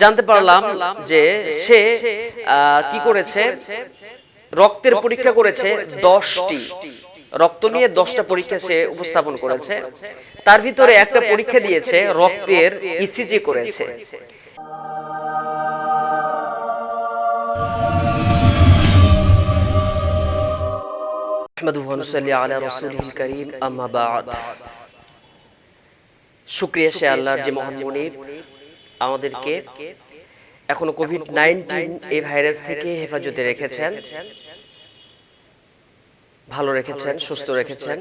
জানতে পারলাম যে সে কি করেছে? রক্তের পরীক্ষা করেছে দশটি। রক্ত নিয়ে দশটা পরীক্ষা সে উপস্থাপন করেছে। তার ভিতরে একটা পরীক্ষা দিয়েছে রক্তের ইসিজি করেছে। কারীম আম্মা বা'দ। শুকরিয়া সে আল্লাহর যে মহান মনিব। আমাদেরকে এখনও কোভিড নাইন্টিন এই ভাইরাস থেকে হেফাজতে রেখেছেন। ভালো রেখেছেন সুস্থ রেখেছেন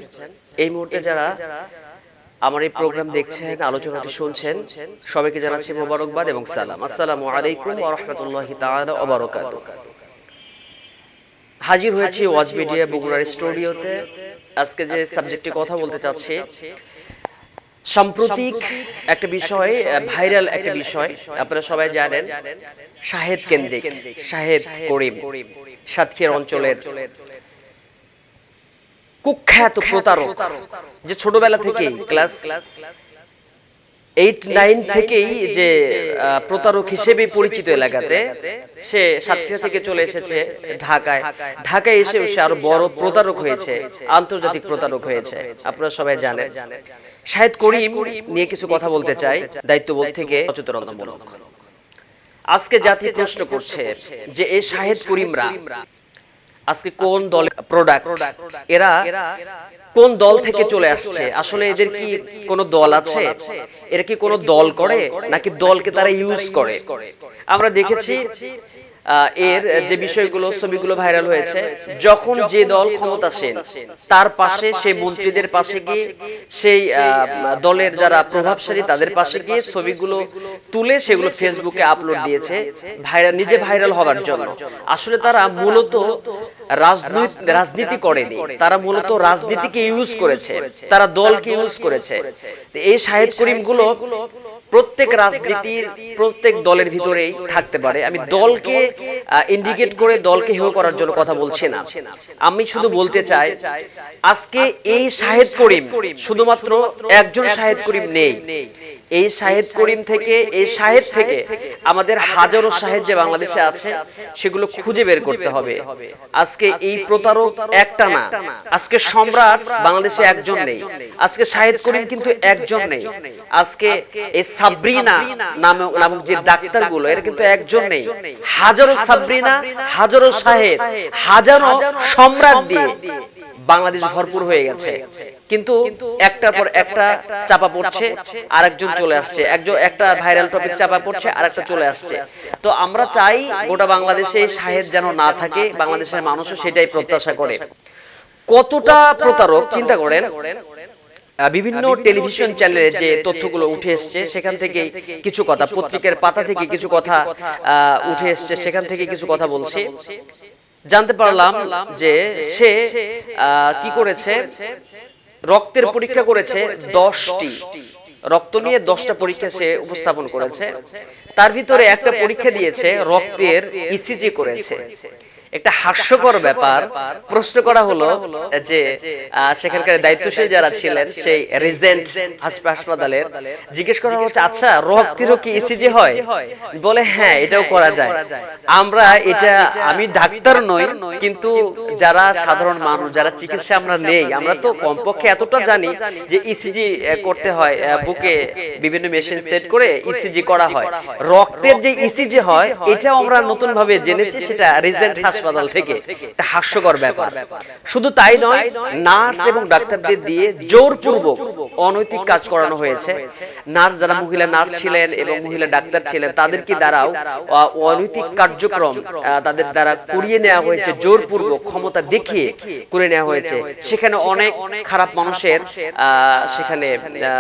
এই মুহূর্তে যারা আমার এই প্রোগ্রাম দেখছেন আলোচনাটি শুনছেন সবাইকে জানাচ্ছি মোবারকবাদ এবং সালাম। আসসালামু আলাইকুম ওয়া রাহমাতুল্লাহি তাআলা ওয়া বারাকাতুহু। হাজির হয়েছি ওয়াজ মিডিয়া বগুড়ার স্টুডিওতে। আজকে যে সাবজেক্টে কথা বলতে চাচ্ছি সাম্প্রতিক একটা বিষয় ভাইরাল একটা বিষয়। আপনারা সবাই জানেন শাহেদ কেন্দ্রিক শাহেদ করিম সাতক্ষীরা অঞ্চলের কুখ্যাত প্রতারক যে ছোটবেলা থেকেই ক্লাস এইট নাইন থেকেই যে প্রতারক হিসেবে পরিচিত এলাকাতে সে সাতক্ষীরা থেকে চলে এসেছে ঢাকায়। ঢাকায়। এসেও সে আরও বড় প্রতারক হয়েছে আন্তর্জাতিক প্রতারক হয়েছে। আপনারা সবাই জানেন। শাহেদ করিম নিয়ে কিছু কথা বলতে চাই দায়িত্ববোধ থেকে সচেতনতামূলক। আজকে জাতি প্রশ্ন করছে যে এই শাহেদ করিমরা আজকে কোন দল প্রোডাক্ট এরা কোন দল থেকে চলে আসছে? আসলে এদের কি কোনো দল আছে? এরা কি কোনো দল করে নাকি দলকে তারা ইউজ করে? আমরা দেখেছি এর যে বিষয়গুলো ছবিগুলো ভাইরাল হয়েছে যখন যে দল ক্ষমতাসীন তার পাশে সেই মন্ত্রীদের পাশে গিয়ে সেই আহ, দলের যারা প্রভাবশালী তাদের পাশে গিয়ে ছবিগুলো তুলে সেগুলো ফেসবুকে আপলোড দিয়েছে ভাইরাল নিজে ভাইরাল হওয়ার জন্য। আসলে তারা মূলত রাজনৈতিক রাজনীতি করেনি। তারা মূলত রাজনীতিকে ইউজ করেছে। তারা দলকে ইউজ করেছে। এই শাহেদ করিমগুলো প্রত্যেক রাজনীতির প্রত্যেক দলের ভিতরেই থাকতে পারে। আমি দলকে ইন্ডিকেট করে দলকে হেয় করার জন্য কথা বলছি না। আমি শুধু বলতে চাই আজকে এই শাহেদ করিম শুধুমাত্র একজন শাহেদ করিম নেই। এই শাহেদ করিম থেকে এই শাহেদ থেকে আমাদের হাজারো শাহেদ যে বাংলাদেশে আছে সেগুলো খুঁজে বের করতে হবে। আজকে এই প্রতারক একটা না আজকে সম্রাট বাংলাদেশে একজন নেই। আজকে শাহেদ করিম কিন্তু একজন নেই। আজকে এই সাবরিনা নামক নামক যে ডাক্তারগুলো এরা কিন্তু একজন নেই। হাজারো সাবরিনা হাজারো শাহেদ হাজারো সম্রাট দিয়ে। বাংলাদেশ ভরপুর হয়ে গেছে। কিন্তু একটার পর একটা চাপা পড়ছে আর একজন চলে আসছে। একজন একটা ভাইরাল টপিক চাপা পড়ছে আর একটা চলে আসছে। তো আমরা চাই গোটা বাংলাদেশে শাহেদ যেন না থাকে বাংলাদেশের মানুষও সেটাই প্রত্যাশা করে। কতটা প্রতারক চিন্তা করেন? বিভিন্ন টেলিভিশন চ্যানেলে যে তথ্যগুলো উঠে এসছে সেখান থেকে কিছু কথা পত্রিকার পাতা থেকে কিছু কথা আহ, উঠে এসছে। সেখান থেকে কিছু কথা বলছি। জানতে পারলাম যে সে আহ, কি করেছে? রক্তের পরীক্ষা করেছে দশটি। রক্ত নিয়ে দশটা পরীক্ষা সে উপস্থাপন করেছে। তার ভিতরে একটা পরীক্ষা দিয়েছে রক্তের ইসিজি করেছে। একটা হাস্যকর ব্যাপার। প্রশ্ন করা হলো যে সেখানকার দায়িত্বশীল যারা ছিলেন সেই রিজেন্ট হাসপাতালের জিজ্ঞেস করা হচ্ছে আচ্ছা রক্তেরও কি ইসিজি হয়? বলে হ্যাঁ এটাও করা যায়। আমরা এটা আমি ডাক্তার নই কিন্তু যারা সাধারণ মানুষ যারা চিকিৎসা আমরা নেই আমরা তো কমপক্ষে এতটা জানি যে ইসিজি করতে হয় বুকে বিভিন্ন মেশিন সেট করে ইসিজি করা হয়। রক্তের যে ইসিজি হয় এটাও আমরা নতুন ভাবে জেনেছি সেটা রিজেন্ট হাসপাতাল থেকে। একটা হাস্যকর ব্যাপার। শুধু তাই নয় নার্স এবং ডাক্তারদের দিয়ে জোরপূর্বক অনৈতিক কাজ করানো হয়েছে। নার্স যারা মহিলা নার্স ছিলেন এবং মহিলা ডাক্তার ছিলেন তাদেরকে দ্বারাও অনৈতিক কার্যক্রম তাদের দ্বারা করিয়ে নেওয়া হয়েছে জোরপূর্বক ক্ষমতা দেখিয়ে করে নেওয়া হয়েছে। সেখানে অনেক খারাপ মানুষের আহ, সেখানে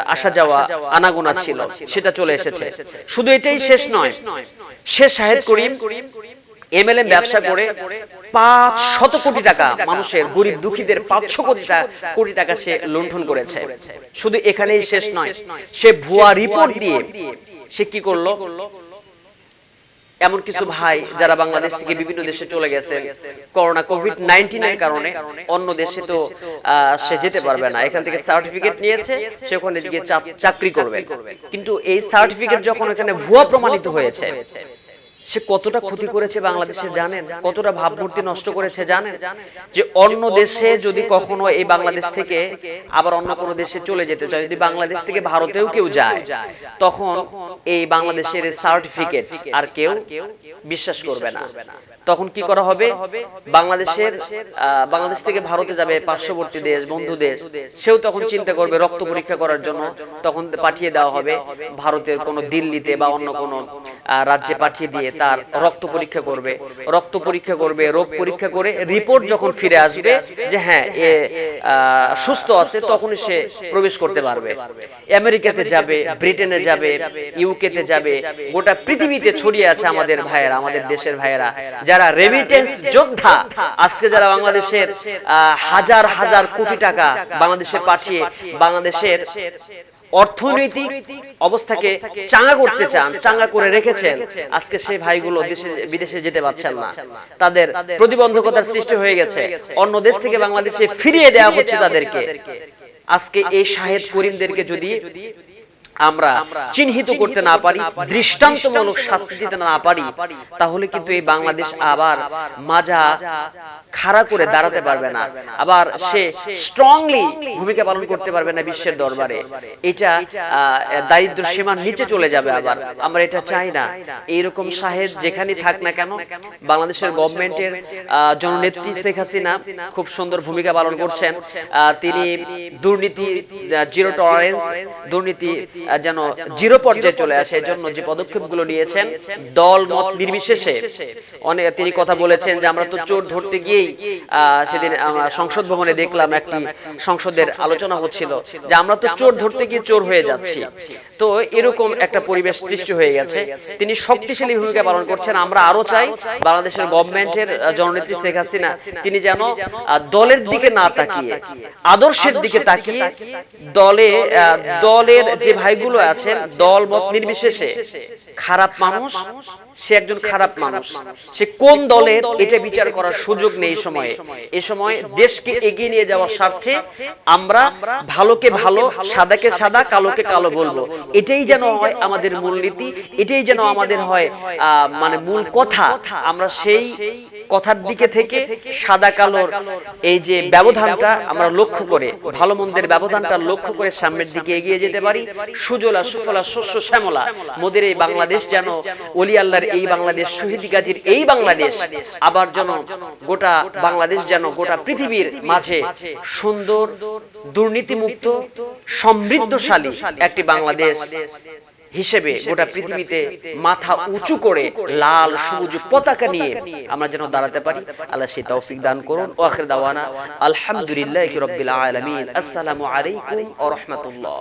আসা যাওয়া আনাগোনা ছিল। সেটা চলে এসেছে। শুধু এটাই শেষ নয় শেষ শাহেদ করিম এমএলএম ব্যবসা করে পাঁচ শত কোটি টাকা মানুষের গরিব দুঃখীদের পাঁচশো কোটি কোটি টাকা সে লুণ্ঠন করেছে। শুধু এখানেই শেষ নয় সে ভুয়া রিপোর্ট দিয়ে সে কি করল? এমন কিছু ভাই যারা বাংলাদেশ থেকে বিভিন্ন দেশে চলে গেছেন করোনা কোভিড নাইন্টিনের কারণে অন্য দেশে তো আহ, সে যেতে পারবে না। এখান থেকে সার্টিফিকেট নিয়েছে সে ওখানে গিয়ে চাকরি করবে। কিন্তু এই সার্টিফিকেট যখন এখানে ভুয়া প্রমাণিত হয়েছে সে কতটা ক্ষতি করেছে বাংলাদেশে জানেন? কতটা ভাবমূর্তি নষ্ট করেছে জানেন? যে অন্য দেশে যদি কখনো এই বাংলাদেশ থেকে আবার অন্য কোনো দেশে চলে যেতে চায় যদি বাংলাদেশ থেকে ভারতেও কেউ যায় তখন এই বাংলাদেশের সার্টিফিকেট আর কেউ বিশ্বাস করবে না। তখন কি করা হবে? বাংলাদেশের বাংলাদেশ থেকে ভারতে যাবে পার্শ্ববর্তী দেশ বন্ধু দেশ। সেও তখন চিন্তা করবে রক্ত পরীক্ষা করার জন্য। তখন পাঠিয়ে দেওয়া হবে ভারতের কোনো দিল্লিতে বা অন্য কোনো রাজ্যে পাঠিয়ে দিয়ে তার রক্ত পরীক্ষা করবে। রক্ত পরীক্ষা করবে, রোগ পরীক্ষা করে রিপোর্ট যখন ফিরে আসবে যে হ্যাঁ এ সুস্থ আছে, তখনই সে প্রবেশ করতে পারবে। আমেরিকাতে যাবে, ব্রিটেনে যাবে, ইউকেতে যাবে, গোটা পৃথিবীতে ছড়িয়ে আছে আমাদের ভাইয়েরা, আমাদের দেশের ভাইয়েরা। যারা রেমিটেন্স যোদ্ধা, আজকে যারা বাংলাদেশের হাজার হাজার কোটি টাকা বাংলাদেশে পাঠিয়ে, বাংলাদেশের অর্থনৈতিক অবস্থাকে চাঙ্গা করতে চান চাঙ্গা করে রেখেছেন। আজকে সেই ভাইগুলো দেশে বিদেশে যেতে পারছেন না। তাদের প্রতিবন্ধকতার সৃষ্টি হয়ে গেছে। অন্য দেশ থেকে বাংলাদেশে ফিরিয়ে দেওয়া হচ্ছে তাদেরকে। আজকে এই শাহেদ করিমদেরকে যদি আমরা চিহ্নিত করতে না পারি দৃষ্টান্তমূলক শাস্তি দিতে না পারি তাহলে কিন্তু এই বাংলাদেশ আবার মাজা খাড়া করে দাঁড়াতে পারবে না। আবার সে স্ট্রংলি ভূমিকা পালন করতে পারবে না বিশ্বের দরবারে। এটা দারিদ্র সীমার নিচে চলে যাবে আবার। আমরা এটা চাই না। এইরকম সাহেব যেখানে থাক না কেন বাংলাদেশের গভর্নমেন্টের জননেত্রী শেখ হাসিনা খুব সুন্দর ভূমিকা পালন করছেন। আহ, তিনি দুর্নীতি জিরো টলারেন্স দুর্নীতি যেন জিরো পর্যায়ে চলে আসে এজন্য যে পদক্ষেপগুলো নিয়েছেন দল মত নির্বিশেষে অনেক তিনি কথা বলেছেন যে আমরা তো চোর ধরতে গিয়েই সেদিন সংসদ ভবনে দেখলাম একটি সংসদের আলোচনা হচ্ছিল যে আমরা তো চোর ধরতে গিয়ে চোর হয়ে যাচ্ছি। তো এরকম একটা পরিবেশ সৃষ্টি হয়ে গেছে। তিনি শক্তিশালী ভূমিকা পালন করছেন আমরা আরও চাই বাংলাদেশের গভর্নমেন্টের জননেত্রী শেখ হাসিনা তিনি যেন দলের দিকে না তাকিয়ে আদর্শের দিকে তাকিয়ে দলে দলের যে ভাইগুলো আছেন দল মত নির্বিশেষে। খারাপ মানুষ, সে একজন খারাপ মানুষ। সে কোন দলের এটা বিচার করার সুযোগ নেই সময়ে। এ সময় দেশকে এগিয়ে নিয়ে যাওয়ার স্বার্থে আমরা ভালোকে ভালো, সাদাকে সাদা, কালোকে কালো বলব। এটাই যেন হয় আমাদের মূলনীতি, এটাই যেন আমাদের হয় মানে মূল কথা। আমরা সেই কথার দিকে থেকে সাদা কালোর এই যে ব্যবধানটা আমরা লক্ষ্য করে ভালো মন্দের ব্যবধানটা লক্ষ্য করে সামনের দিকে এগিয়ে যেতে পারি। সুজলা সুফলা শস্য শ্যামলা। মোদের এই বাংলাদেশ যেন অলি আল্লাহর এই বাংলাদেশ শহীদ গাজীর এই বাংলাদেশ আবার যেন গোটা বাংলাদেশ যেন গোটা পৃথিবীর মাঝে সুন্দর দুর্নীতিমুক্ত সমৃদ্ধশালী একটি বাংলাদেশ। হিসেবে গোটা পৃথিবীতে মাথা উঁচু করে লাল সবুজ পতাকা নিয়ে আমরা যেন দাঁড়াতে পারি। আল্লাহ সে তৌফিক দান করুন। ওয়াখির দাওয়ানা। আলহামদুলিল্লাহ রাব্বিল আলামিন। আসসালামু আলাইকুম ওয়া রাহমাতুল্লাহ।